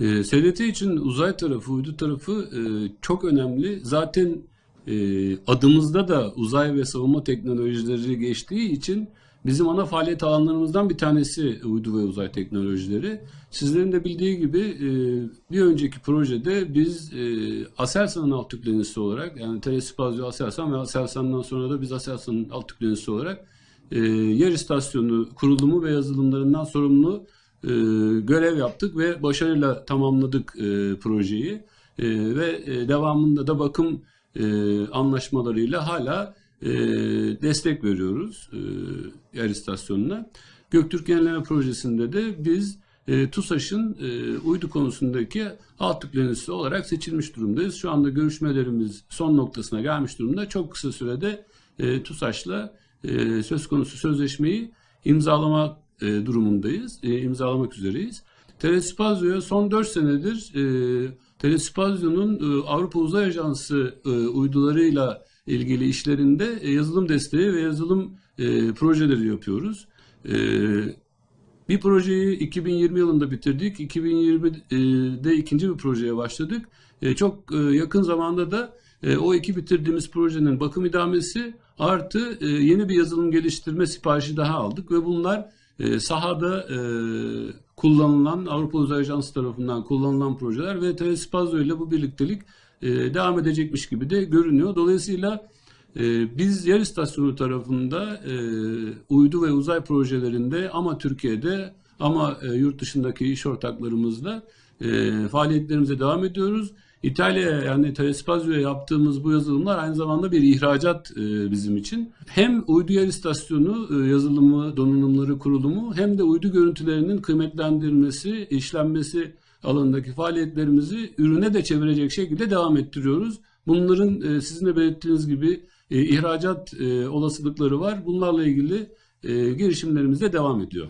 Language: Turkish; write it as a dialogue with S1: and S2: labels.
S1: E, SDT için uzay tarafı, uydu tarafı e, çok önemli. Zaten e, adımızda da uzay ve savunma teknolojileri geçtiği için bizim ana faaliyet alanlarımızdan bir tanesi uydu ve uzay teknolojileri. Sizlerin de bildiği gibi e, bir önceki projede biz e, Aselsan'ın alt tüklenisi olarak yani Telespazyo Aselsan ve Aselsan'dan sonra da biz Aselsan'ın alt tüklenisi olarak e, yer istasyonu kurulumu ve yazılımlarından sorumlu e, görev yaptık ve başarıyla tamamladık e, projeyi E, ve e, devamında da bakım anlaşmalarıyla hala destek veriyoruz e, yer istasyonuna. Göktürk Yenileme Projesi'nde de biz TUSAŞ'ın uydu konusundaki alt yüklenicisi olarak seçilmiş durumdayız. Şu anda görüşmelerimiz son noktasına gelmiş durumda. Çok kısa sürede TUSAŞ'la söz konusu sözleşmeyi imzalamak e, durumundayız. E, imzalamak üzereyiz. Telespazyo'ya son 4 senedir e, Telespazyo'nun e, Avrupa Uzay Ajansı e, uydularıyla ilgili işlerinde e, yazılım desteği ve yazılım e, projeleri yapıyoruz. E, bir projeyi 2020 yılında bitirdik. 2020'de ikinci bir projeye başladık. E, Çok e, yakın zamanda da e, o iki bitirdiğimiz projenin bakım idamesi artı e, yeni bir yazılım geliştirme siparişi daha aldık ve bunlar e, sahada e, kullanılan Avrupa Uzay Ajansı tarafından kullanılan projeler ve Telespazyo ile bu birliktelik e, devam edecekmiş gibi de görünüyor. Dolayısıyla ee, Biz yer istasyonu tarafında e, uydu ve uzay projelerinde ama Türkiye'de ama e, yurt dışındaki iş ortaklarımızla e, faaliyetlerimize devam ediyoruz. İtalya'ya yani Telespazyo'ya yaptığımız bu yazılımlar aynı zamanda bir ihracat e, bizim için. Hem uydu yer istasyonu e, yazılımı, donanımları, kurulumu hem de uydu görüntülerinin kıymetlendirilmesi, işlenmesi alanındaki faaliyetlerimizi ürüne de çevirecek şekilde devam ettiriyoruz. Bunların e, sizin de belirttiğiniz gibi e, ihracat e, olasılıkları var. Bunlarla ilgili e, girişimlerimiz de devam ediyor.